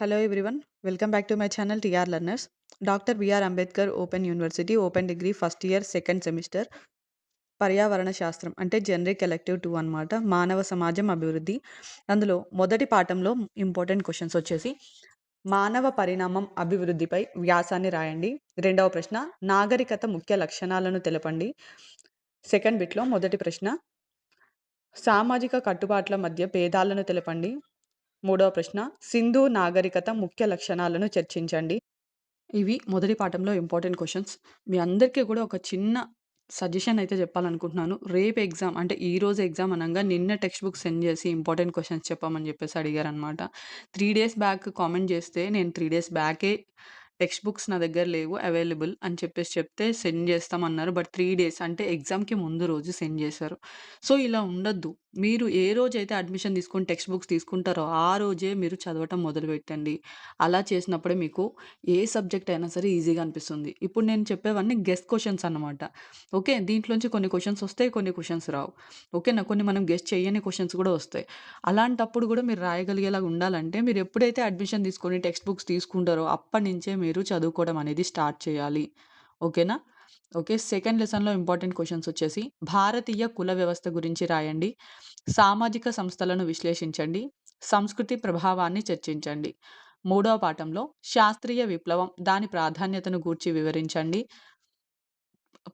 Hello everyone welcome back to my channel T R learners doctor B R Ambedkar open university open degree first year second semester పర్యావరణ శాస్త్రం అంటే generic elective two అన్నమాట. మానవ సమాజం అభివృద్ధి. అందులో మొదటి పాఠంలో ఇంపార్టెంట్ క్వశ్చన్స్ వచ్చేసి మానవ పరిణామం అభివృద్ధిపై వ్యాసాన్ని రాయండి. రెండవ ప్రశ్న నాగరికత ముఖ్య లక్షణాలను తెలపండి. సెకండ్ బిట్లో మొదటి ప్రశ్న సామాజిక కట్టుబాట్ల మధ్య భేదాలను తెలపండి. మూడవ ప్రశ్న సింధు నాగరికత ముఖ్య లక్షణాలను చర్చించండి. ఇవి మొదటి పాఠంలో ఇంపార్టెంట్ క్వశ్చన్స్ మీ అందరికీ కూడా ఒక చిన్న సజెషన్ అయితే చెప్పాలనుకుంటున్నాను. రేపు ఎగ్జామ్ అంటే ఈ రోజు ఎగ్జామ్ అనగా నిన్న టెక్స్ట్ బుక్ సెండ్ చేసి ఇంపార్టెంట్ క్వశ్చన్స్ చెప్పమని చెప్పేసి అడిగారనమాట త్రీ డేస్ బ్యాక్ కామెంట్ చేస్తే నేను త్రీ డేస్ బ్యాకే టెక్స్ట్ బుక్స్ నా దగ్గర లేవు అవైలబుల్ అని చెప్పేసి చెప్తే సెండ్ చేస్తామన్నారు. బట్ త్రీ డేస్ అంటే ఎగ్జామ్కి ముందు రోజు సెండ్ చేశారు. సో ఇలా ఉండొద్దు. మీరు ఏ రోజైతే అడ్మిషన్ తీసుకొని టెక్స్ట్ బుక్స్ తీసుకుంటారో ఆ రోజే మీరు చదవటం మొదలుపెట్టండి అలా చేసినప్పుడే మీకు ఏ సబ్జెక్ట్ అయినా సరే ఈజీగా అనిపిస్తుంది. ఇప్పుడు నేను చెప్పేవన్నీ గెస్ట్ క్వశ్చన్స్ అన్నమాట. ఓకే దీంట్లోంచి కొన్ని క్వశ్చన్స్ వస్తాయి కొన్ని క్వశ్చన్స్ రావు. ఓకేనా కొన్ని మనం గెస్ట్ చేయని క్వశ్చన్స్ కూడా వస్తాయి. అలాంటప్పుడు కూడా మీరు రాయగలిగేలాగా ఉండాలంటే మీరు ఎప్పుడైతే అడ్మిషన్ తీసుకొని టెక్స్ట్ బుక్స్ తీసుకుంటారో అప్పటి నుంచే మీరు చదువుకోవడం అనేది స్టార్ట్ చేయాలి. ఓకేనా? ఓకే. సెకండ్ లెసన్లో ఇంపార్టెంట్ క్వశ్చన్స్ వచ్చేసి భారతీయ కుల వ్యవస్థ గురించి రాయండి. సామాజిక సంస్థలను విశ్లేషించండి. సంస్కృతి ప్రభావాన్ని చర్చించండి. మూడవ పాఠంలో శాస్త్రీయ విప్లవం దాని ప్రాధాన్యతను గూర్చి వివరించండి.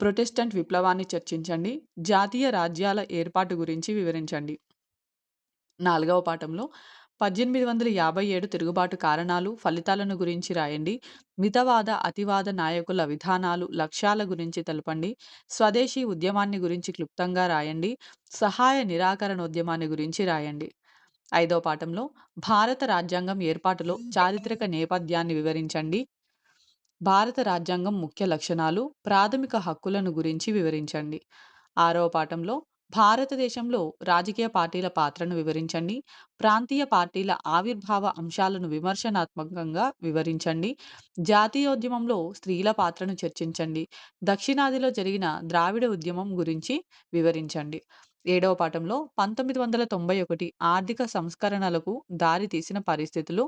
ప్రొటెస్టెంట్ విప్లవాన్ని చర్చించండి. జాతీయ రాజ్యాల ఏర్పాటు గురించి వివరించండి. నాలుగవ పాఠంలో పద్దెనిమిది వందల యాభై ఏడు తిరుగుబాటు కారణాలు ఫలితాలను గురించి రాయండి. మితవాద అతివాద నాయకుల విధానాలు లక్ష్యాల గురించి తెలపండి. స్వదేశీ ఉద్యమాన్ని గురించి క్లుప్తంగా రాయండి. సహాయ నిరాకరణ ఉద్యమాన్ని గురించి రాయండి. ఐదవ పాఠంలో భారత రాజ్యాంగం ఏర్పాటులో చారిత్రక నేపథ్యాన్ని వివరించండి. భారత రాజ్యాంగం ముఖ్య లక్షణాలు ప్రాథమిక హక్కులను గురించి వివరించండి. ఆరవ పాఠంలో భారతదేశంలో రాజకీయ పార్టీల పాత్రను వివరించండి. ప్రాంతీయ పార్టీల ఆవిర్భావ అంశాలను విమర్శనాత్మకంగా వివరించండి. జాతీయోద్యమంలో స్త్రీల పాత్రను చర్చించండి. దక్షిణాదిలో జరిగిన ద్రావిడ ఉద్యమం గురించి వివరించండి. ఏడవ పాఠంలో పంతొమ్మిది వందల తొంభై ఒకటి ఆర్థిక సంస్కరణలకు దారితీసిన పరిస్థితులు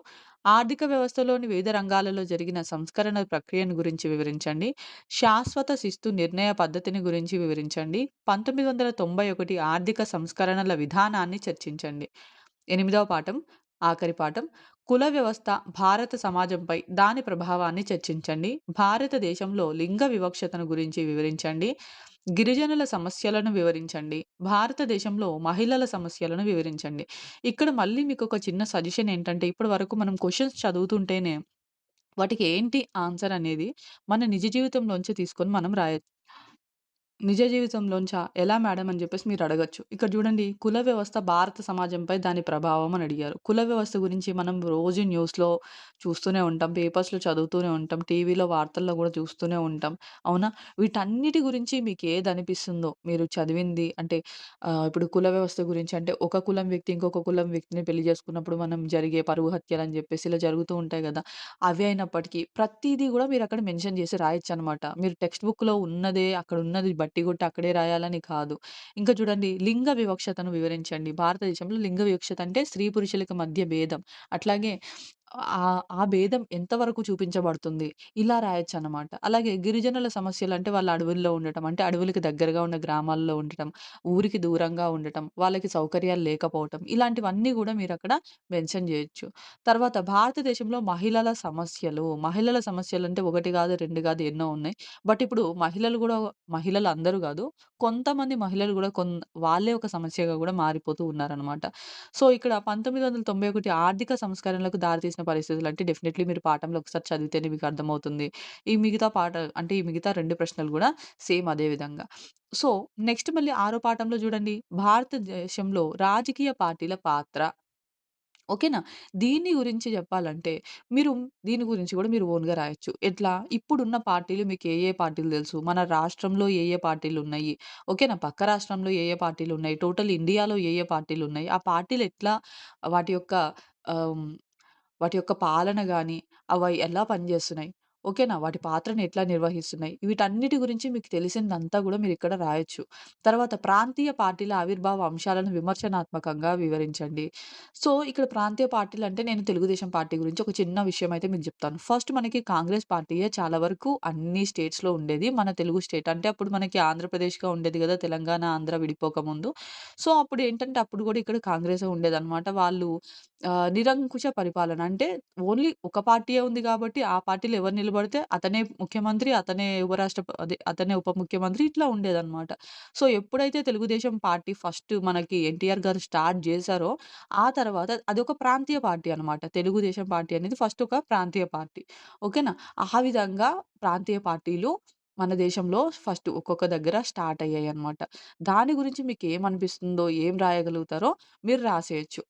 ఆర్థిక వ్యవస్థలోని వివిధ రంగాలలో జరిగిన సంస్కరణ ప్రక్రియను గురించి వివరించండి. శాశ్వత శిస్తు నిర్ణయ పద్ధతిని గురించి వివరించండి. పంతొమ్మిది వందల తొంభై ఒకటి ఆర్థిక సంస్కరణల విధానాన్ని చర్చించండి. ఎనిమిదవ పాఠం ఆఖరి పాఠం. కుల వ్యవస్థ భారత సమాజంపై దాని ప్రభావాన్ని చర్చించండి. భారతదేశంలో లింగ వివక్షతను గురించి వివరించండి. గిరిజనుల సమస్యలను వివరించండి. భారతదేశంలో మహిళల సమస్యలను వివరించండి. ఇక్కడ మళ్ళీ మీకు ఒక చిన్న సజెషన్ ఏంటంటే ఇప్పటి వరకు మనం క్వశ్చన్స్ చదువుతుంటేనే వాటికి ఏంటి ఆన్సర్ అనేది మన నిజ జీవితంలోంచి తీసుకొని మనం రాయ నిజ జీవితంలోంచా? ఎలా మేడం అని చెప్పేసి మీరు అడగొచ్చు. ఇక్కడ చూడండి కుల వ్యవస్థ భారత సమాజంపై దాని ప్రభావం అని అడిగారు. కుల వ్యవస్థ గురించి మనం రోజు న్యూస్‌లో చూస్తూనే ఉంటాం. పేపర్స్‌లో చదువుతూనే ఉంటాం. టీవీలో వార్తల్లో కూడా చూస్తూనే ఉంటాం. అవునా? వీటన్నిటి గురించి మీకు ఏదనిపిస్తుందో మీరు చదివింది అంటే ఆహ్, ఇప్పుడు కుల వ్యవస్థ గురించి అంటే ఒక కులం వ్యక్తి ఇంకొక కులం వ్యక్తిని పెళ్ళి చేసుకున్నప్పుడు మనం జరిగే పరువు హత్యలని చెప్పేసి ఇలా జరుగుతూ ఉంటాయి కదా అవి అయినప్పటికీ ప్రతీదీ మీరు అక్కడ మెన్షన్ జేసి రాయొచ్చనమాట. మీరు టెక్స్ట్ బుక్‌లో ఉన్నదే అక్కడున్నది బట్టి కొట్టి అక్కడే రాయాలని కాదు. ఇంకా చూడండి లింగ వివక్షతను వివరించండి. భారతదేశంలో లింగ వివక్షత అంటే స్త్రీ పురుషులకి మధ్య భేదం. అట్లాగే ఆహ్, ఆ భేదం ఎంతవరకు చూపించబడుతుంది? ఇలా రాయొచ్చనమాట. అలాగే గిరిజనుల సమస్యలంటే వాళ్ళు అడవుల్లో ఉండటం. అంటే అడవులకి దగ్గరగా ఉన్న గ్రామాల్లో ఉండటం. ఊరికి దూరంగా ఉండటం. వాళ్ళకి సౌకర్యాలు లేకపోవటం. ఇలాంటివన్నీ గూడా మీరక్కడ మెన్షన్ జేయొచ్చు. తర్వాత భారతదేశంలో మహిళల సమస్యలు. మహిళల సమస్యలంటే ఒకటి గాదు, రెండు గాదు ఎన్నో ఉన్నాయి. బట్ ఇప్పుడు మహిళలు గూడా మహిళలు అందరూ గాదు. కొంతమంది మహిళలు గూడా కొన్ వాళ్ళే ఒక సమస్యగా గూడా మారిపోతూ ఉన్నారనమాట. సో, ఇక్కడ 1991 ఆర్థిక సంస్కరణలకు దారితీసిన పరిస్థితులు అంటే డెఫినెట్లీ మీరు పాఠంలో ఒకసారి చదివితేనే మీకు అర్థమవుతుంది. ఈ మిగతా పాట అంటే ఈ మిగతా రెండు ప్రశ్నలు కూడా సేమ్ అదే విధంగా. సో, నెక్స్ట్ మళ్ళీ ఆరో పాఠంలో చూడండి భారతదేశంలో రాజకీయ పార్టీల పాత్ర. ఓకేనా? దీని గురించి చెప్పాలంటే మీరు దీని గురించి కూడా మీరు ఓన్‌గా రాయొచ్చు. ఎట్లా? ఇప్పుడున్న పార్టీలు మీకు ఏ ఏ పార్టీలు తెలుసు? మన రాష్ట్రంలో ఏ ఏ పార్టీలున్నాయి? ఓకేనా? పక్క రాష్ట్రంలో ఏ ఏ పార్టీలున్నాయి? టోటల్ ఇండియాలో ఏ ఏ పార్టీలున్నాయి? ఆ పార్టీలు ఎట్లా వాటి యొక్క వాటి యొక్క పాలన గాని, అవి ఎలా పనిజేస్తున్నాయి? ఓకేనా? వాటి పాత్రను ఎట్లా నిర్వహిస్తున్నాయి? వీటన్నిటి గురించి మీకు తెలిసిందంతా గూడా మీరిక్కడ రాయొచ్చు. తర్వాత ప్రాంతీయ పార్టీల ఆవిర్భావ అంశాలను విమర్శనాత్మకంగా వివరించండి. సో, ఇక్కడ ప్రాంతీయ పార్టీలంటే నేను తెలుగుదేశం పార్టీ గురించి ఒక చిన్న విషయం అయితే మీకు జెప్తాను. ఫస్ట్ మనకి కాంగ్రెస్ పార్టీయే చాలా వరకు అన్ని స్టేట్స్‌లో ఉండేది. మన తెలుగు స్టేట్. అంటే అప్పుడు మనకి ఆంధ్రప్రదేశ్‌గా ఉండేది గదా! తెలంగాణ, ఆంధ్ర విడిపోకముందు. సో, అప్పుడేంటంటే అప్పుడు గూడా ఇక్కడ కాంగ్రెసే ఉండేదనమాట. వాళ్ళు ఆహ్, నిరంకుశ పరిపాలన. అంటే ఓన్లీ ఒక పార్టీయే ఉంది కాబట్టి ఆ పార్టీలో ఎవరు నిలబడితే అతనే ముఖ్యమంత్రి, అతనే ఉపరాష్ట్రప అదే అతనే ఉప ముఖ్యమంత్రి ఇట్లా ఉండేదనమాట. సో, ఎప్పుడైతే తెలుగుదేశం పార్టీ ఫస్ట్ మనకి ఎన్టీఆర్ గారు స్టార్ట్ జేశారో, ఆ తర్వాత అదొక ప్రాంతీయ పార్టీ అనమాట. తెలుగుదేశం పార్టీ అనేది ఫస్ట్ ఒక ప్రాంతీయ పార్టీ. ఓకేనా? ఆ విధంగా ప్రాంతీయ పార్టీలు మన దేశంలో ఫస్ట్ ఒక్కొక్క దగ్గర స్టార్ట్ అయ్యాయన్నమాట. దాని గురించి మీకేమనిపిస్తుందో, ఏం రాయగలుగుతారో మీరు రాసేయొచ్చు.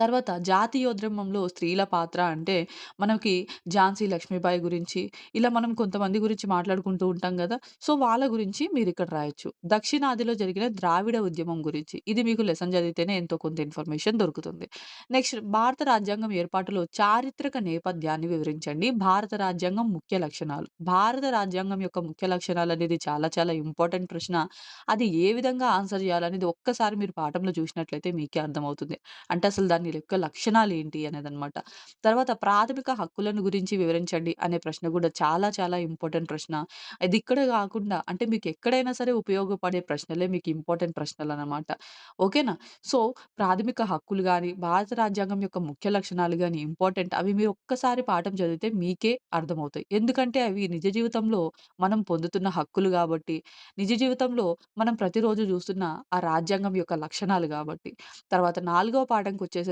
తర్వాత జాతీయోద్యమంలో స్త్రీల పాత్ర అంటే, మనకి ఝాన్సీ లక్ష్మీబాయి గురించి, ఇలా మనం కొంతమంది గురించి మాట్లాడుకుంటూ ఉంటాం కదా సో, వాళ్ళ గురించి మీరు ఇక్కడ రాయొచ్చు. దక్షిణాదిలో జరిగిన ద్రావిడ ఉద్యమం గురించి. ఇది మీకు లెసన్ చదివితేనే ఎంతో కొంత ఇన్ఫర్మేషన్ దొరుకుతుంది. నెక్స్ట్ భారత రాజ్యాంగం ఏర్పాటులో చారిత్రక నేపథ్యాన్ని వివరించండి. భారత రాజ్యాంగం ముఖ్య లక్షణాలు. భారత రాజ్యాంగం యొక్క ముఖ్య లక్షణాలు అనేది చాలా చాలా ఇంపార్టెంట్ ప్రశ్న. అది ఏ విధంగా ఆన్సర్ చేయాలనేది ఒక్కసారి మీరు పాఠంలో చూసినట్లయితే మీకే అర్థమవుతుంది. అంటే అసలు దాని యొక్క లక్షణాలు ఏంటి అనేదన్నమాట తర్వాత ప్రాథమిక హక్కులను గురించి వివరించండి అనే ప్రశ్న కూడా చాలా చాలా ఇంపార్టెంట్ ప్రశ్న. ఇది ఇక్కడ కాకుండా అంటే మీకు ఎక్కడైనా సరే ఉపయోగపడే ప్రశ్నలే మీకు ఇంపార్టెంట్ ప్రశ్నలు అనమాట ఓకేనా? సో, ప్రాథమిక హక్కులు కానీ భారత రాజ్యాంగం యొక్క ముఖ్య లక్షణాలు కానీ ఇంపార్టెంట్. అవి మీరు ఒక్కసారి పాఠం చదివితే మీకే అర్థమవుతాయి. ఎందుకంటే అవి నిజ జీవితంలో మనం పొందుతున్న హక్కులు కాబట్టి నిజ జీవితంలో మనం ప్రతిరోజు చూస్తున్న ఆ రాజ్యాంగం యొక్క లక్షణాలు కాబట్టి తర్వాత నాలుగవ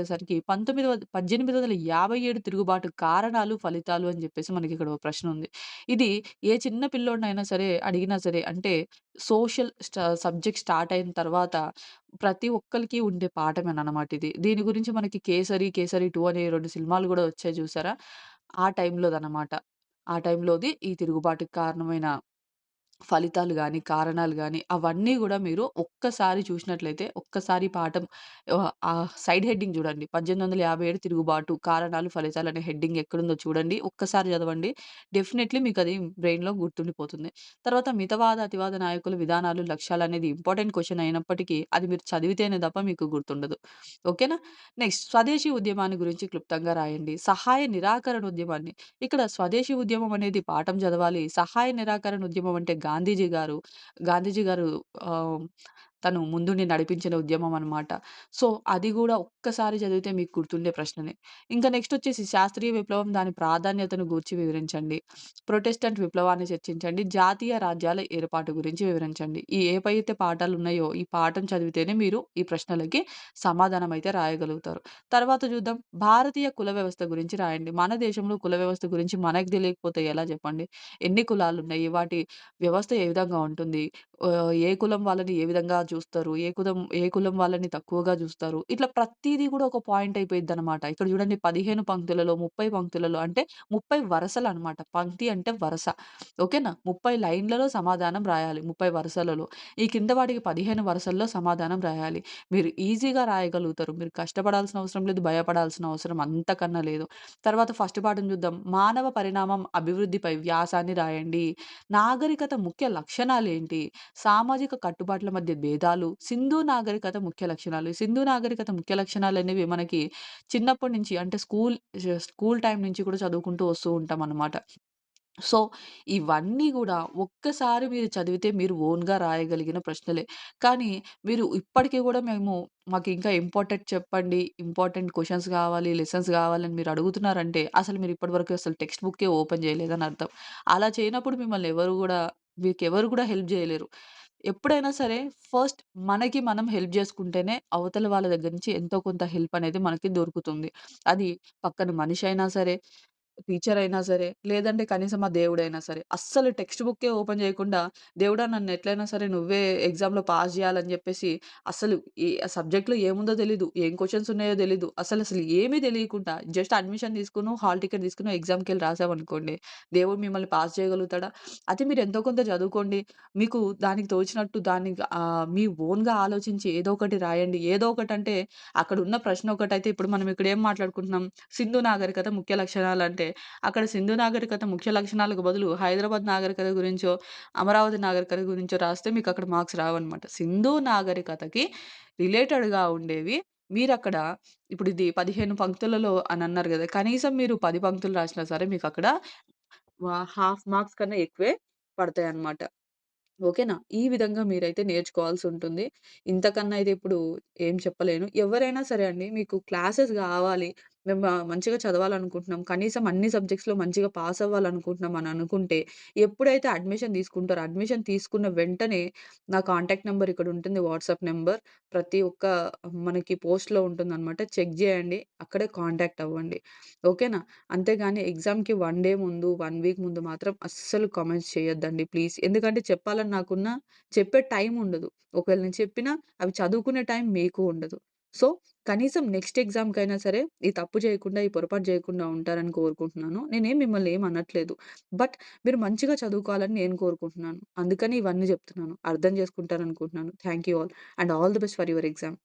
పాఠంకొచ్చేసేసరికి 19 1857 తిరుగుబాటు కారణాలు, ఫలితాలు అని చెప్పేసి మనకి ఇక్కడ ఒక ప్రశ్న ఉంది. ఇది ఏ చిన్న పిల్లోడినైనా సరే అడిగినా సరే అంటే సోషల్ సబ్జెక్ట్ స్టార్ట్ అయిన తర్వాత ప్రతి ఒక్కరికి ఉండే పాఠమేనమాట ఇది. దీని గురించి మనకి 'కేసరి', 'కేసరి టూ అనే రెండు సినిమాలు కూడా వచ్చాయి చూసారా? ఆ టైంలోదనమాట. ఆ టైంలోది ఈ తిరుగుబాటుకి కారణమైన ఫలితాలు కానీ కారణాలు కానీ అవన్నీ గూడా మీరు ఒక్కసారి చూసినట్లయితే, ఒక్కసారి పాఠం ఆహ్, ఆ సైడ్ హెడ్డింగ్ జూడండి. 1857 తిరుగుబాటు, కారణాలు, ఫలితాలు అనే హెడ్డింగ్ ఎక్కడుందో చూడండి. ఒక్కసారి చదవండి. డెఫినైట్‌లీ మీకది బ్రెయిన్‌లో గుర్తుండిపోతుంది. తర్వాత మితవాద, అతివాద నాయకుల విధానాలు, లక్ష్యాలనేది ఇంపార్టెంట్ క్వెషన్ అయినప్పటికీ, అది మీరు చదివితేనే తప్ప మీకు గుర్తుండదు. ఓకేనా? నెక్స్ట్ స్వదేశీ ఉద్యమాన్ని గురించి క్లుప్తంగా రాయండి. సహాయ నిరాకరణ ఉద్యమాన్ని ఇక్కడ స్వదేశీ ఉద్యమం అనేది పాఠం చదవాలి. సహాయ నిరాకరణ ఉద్యమం అంటే గాంధీజీ గారు, గాంధీజీ గారు తను ముందుండి నడిపించిన ఉద్యమం అన్నమాట. సో, అది గూడా ఒక్కసారి చదివితే మీకు గుర్తుండే ప్రశ్ననే. ఇంకా నెక్స్ట్ వచ్చేసి శాస్త్రీయ విప్లవం దాని ప్రాధాన్యతను గూర్చి వివరించండి. ప్రొటెస్టెంట్ విప్లవాన్ని చర్చించండి. జాతీయ రాజ్యాల ఏర్పాటు గురించి వివరించండి. ఈ ఏవైతే పాఠాలున్నాయో ఈ పాఠం చదివితేనే మీరు ఈ ప్రశ్నలకి సమాధానం అయితే రాయగలుగుతారు. తర్వాత చూద్దాం భారతీయ కుల వ్యవస్థ గురించి రాయండి. మన దేశంలో కుల వ్యవస్థ గురించి మనకు తెలియకపోతే ఎలా చెప్పండి? ఎన్ని కులాలున్నాయి? వాటి వ్యవస్థ ఏ విధంగా ఉంటుంది? ఆహ్, ఏ కులం వాళ్ళని ఏ విధంగా చూస్తారు? ఏ కులం ఏ కులం వాళ్ళని తక్కువగా చూస్తారు? ఇట్లా ప్రతిదీ కూడా ఒక పాయింట్ అయిపోయిద్దనమాట. ఇక్కడ చూడండి 15 పంక్తులలో, 30 పంక్తులలో అంటే ముప్పై వరసలు అనమాట పంక్తి అంటే వరస. ఓకేనా? 30 లైన్‌లలో సమాధానం రాయాలి. 30 వరుసలలో. ఈ కింద వాటికి 15 వరుసల్లో సమాధానం రాయాలి. మీరు ఈజీగా రాయగలుగుతారు. మీరు కష్టపడాల్సిన అవసరం లేదు. భయపడాల్సిన అవసరం అంతకన్నా లేదు. తర్వాత ఫస్ట్ పాఠం చూద్దాం. మానవ పరిణామం అభివృద్ధిపై వ్యాసాన్ని రాయండి. నాగరికత ముఖ్య లక్షణాలు ఏంటి సామాజిక కట్టుబాట్ల మధ్య వేదాలు సింధు నాగరికత ముఖ్య లక్షణాలు. సింధు నాగరికత ముఖ్య లక్షణాలు అనేవి మనకి చిన్నప్పటి నుంచి అంటే స్కూల్ స్కూల్ టైం నుంచి కూడా చదువుకుంటూ వస్తూ ఉంటాం అన్నమాట సో, ఇవన్నీ కూడా ఒక్కసారి మీరు చదివితే మీరు ఓన్‌గా రాయగలిగిన ప్రశ్నలే. కానీ మీరు ఇప్పటికీ కూడా మేము మాకు ఇంకా ఇంపార్టెంట్ చెప్పండి, ఇంపార్టెంట్ క్వశ్చన్స్ కావాలి లెసన్స్ కావాలని మీరు అడుగుతున్నారంటే అసలు మీరు ఇప్పటి వరకు అసలు టెక్స్ట్ బుక్కే ఓపెన్ చేయలేదని అర్థం. అలా చేయనప్పుడు మిమ్మల్ని ఎవరు కూడా మీకు ఎవరు కూడా హెల్ప్ చేయలేరు ఎప్పుడైనా సరే ఫస్ట్ మనకి మనం హెల్ప్ చేసుకుంటేనే అవతల వాళ్ళ దగ్గర నుంచి ఎంతో కొంత హెల్ప్ అనేది మనకి దొరుకుతుంది. అది పక్కన మనిషైనా సరే, టీచర్ అయినా సరే, లేదంటే కనీసం ఆ దేవుడైనా సరే. అస్సలు టెక్స్ట్ బుక్కే ఓపెన్ చేయకుండా, దేవుడా నన్ను ఎట్లైనా సరే నువ్వే ఎగ్జామ్‌లో పాస్ చేయాలని చెప్పేసి అసలు ఏ సబ్జెక్ట్‌లో ఏముందో తెలీదు, ఏం క్వశ్చన్స్ ఉన్నాయో తెలీదు. అసలు ఏమీ తెలియకుండా జస్ట్ అడ్మిషన్ తీసుకును, హాల్ టికెట్ తీసుకుని ఎగ్జామ్కి వెళ్ళి రాసామనుకోండి, దేవుడు మిమ్మల్ని పాస్ చేయగలుగుతాడా? అది మీరు ఎంతో కొంత చదువుకోండి. మీకు దానికి తోచినట్టు దాన్ని మీ ఓన్‌గా ఆలోచించి ఏదో ఒకటి రాయండి. ఏదో ఒకటి అంటే అక్కడున్న ప్రశ్న ఒకటైతే ఇప్పుడు మనం ఇక్కడ ఏం మాట్లాడుకుంటున్నాం? సింధు నాగరికత ముఖ్య లక్షణాలు అంటే అక్కడ సింధు నాగరికత ముఖ్య లక్షణాలకు బదులు హైదరాబాద్ నాగరికత గురించో, అమరావతి నాగరికత గురించో రాస్తే మీకు అక్కడ మార్క్స్ రావన్నమాట. సింధు నాగరికతకి రిలేటెడ్‌గా ఉండేవి మీరు అక్కడ ఇప్పుడు ఇది 15 పంక్తులలో అని అన్నారు కదా కనీసం మీరు పది పంక్తులు రాసినా సరే మీకు అక్కడ హాఫ్ మార్క్స్ కన్నా ఎక్కువే పడతాయి అన్నమాట ఓకేనా? ఈ విధంగా మీరైతే నేర్చుకోవాల్సుంటుంది. ఇంతకన్నా అయితే ఇప్పుడు ఏం చెప్పలేను. ఎవరైనా సరే అండి మీకు క్లాసెస్ కావాలి మేము మంచిగా చదవాలనుకుంటున్నాం, కనీసం అన్ని సబ్జెక్ట్స్‌లో మంచిగా పాస్ అవ్వాలనుకుంటున్నాం అని అనుకుంటే, ఎప్పుడైతే అడ్మిషన్ తీసుకుంటారో, అడ్మిషన్ తీసుకున్న వెంటనే నా కాంటాక్ట్ నెంబర్ ఇక్కడ ఉంటుంది వాట్సాప్ నెంబర్ ప్రతి ఒక్క మనకి పోస్ట్‌లో ఉంటుందన్నమాట చెక్ చేయండి అక్కడే కాంటాక్ట్ అవ్వండి. ఓకేనా? అంతేగాని ఎగ్జామ్‌కి వన్ డే ముందు, వన్ వీక్ ముందు మాత్రం అస్సలు కామెంట్స్ చేయొద్దండి ప్లీజ్. ఎందుకంటే చెప్పాలని నాకున్న చెప్పే టైం ఉండదు. ఒకవేళ నేను చెప్పినా అవి చదువుకునే టైం మీకు ఉండదు. సో, కనీసం నెక్స్ట్ ఎగ్జామ్‌కైనా సరే ఈ తప్పు చేయకుండా, ఈ పొరపాటు చేయకుండా ఉంటారని కోరుకుంటున్నాను. నేనేం మిమ్మల్ని ఏమి అనట్లేదు. బట్ మీరు మంచిగా చదువుకోవాలని నేను కోరుకుంటున్నాను. అందుకని ఇవన్నీ జెప్తున్నాను. అర్థం చేసుకుంటారనుకుంటున్నాను. Thank you all and all the best for your exam.